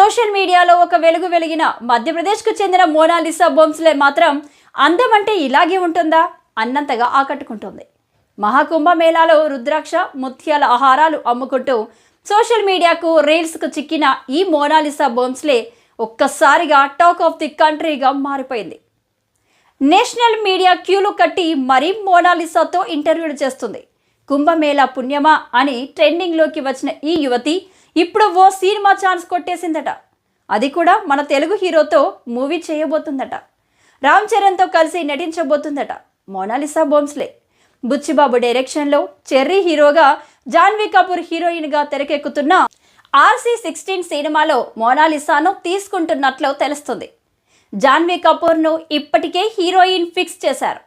Social మీడియాలో ఒక వెలుగు వెలిగిన మధ్యప్రదేశ్కు చెందిన మోనాలిసా బొమ్స్లే మాత్రం అందం అంటే ఇలాగే ఉంటుందా అన్నంతగా ఆకట్టుకుంటుంది. మహాకుంభ మేళాలో రుద్రాక్ష ముత్యాల ఆహారాలు అమ్ముకుంటూ సోషల్ మీడియాకు రీల్స్కు చిక్కిన ఈ మోనాలిసా బొమ్స్లే ఒక్కసారిగా టాక్ ఆఫ్ ది కంట్రీగా మారిపోయింది. నేషనల్ మీడియా క్యూలు కట్టి మరీ మోనాలిసాతో ఇంటర్వ్యూలు చేస్తుంది. కుంభమేళా పుణ్యమా అని ట్రెండింగ్లోకి వచ్చిన ఈ యువతి ఇప్పుడు ఓ సినిమా ఛాన్స్ కొట్టేసిందట. అది కూడా మన తెలుగు హీరోతో మూవీ చేయబోతుందట. రామ్ చరణ్తో కలిసి నటించబోతుందట మోనాలిసా బోమ్స్లే బుచ్చిబాబు డైరెక్షన్లో చెర్రీ హీరోగా జాన్వీ కపూర్ హీరోయిన్గా తెరకెక్కుతున్న ఆర్సీ సిక్స్టీన్ సినిమాలో మోనాలిసాను తీసుకుంటున్నట్లు తెలుస్తుంది. జాన్వీ కపూర్ను ఇప్పటికే హీరోయిన్ ఫిక్స్ చేశారు.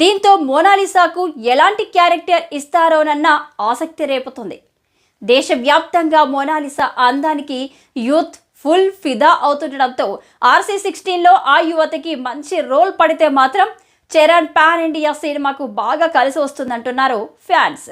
దీంతో మోనాలిసాకు ఎలాంటి క్యారెక్టర్ ఇస్తారోనన్న ఆసక్తి రేపుతుంది. దేశవ్యాప్తంగా మోనాలిసా అందానికి యూత్ ఫుల్ ఫిదా అవుతుండడంతో ఆర్సీ సిక్స్టీన్లో ఆ యువతికి మంచి రోల్ పడితే మాత్రం చరణ్ పాన్ ఇండియా సినిమాకు బాగా కలిసి వస్తుందంటున్నారు ఫ్యాన్స్.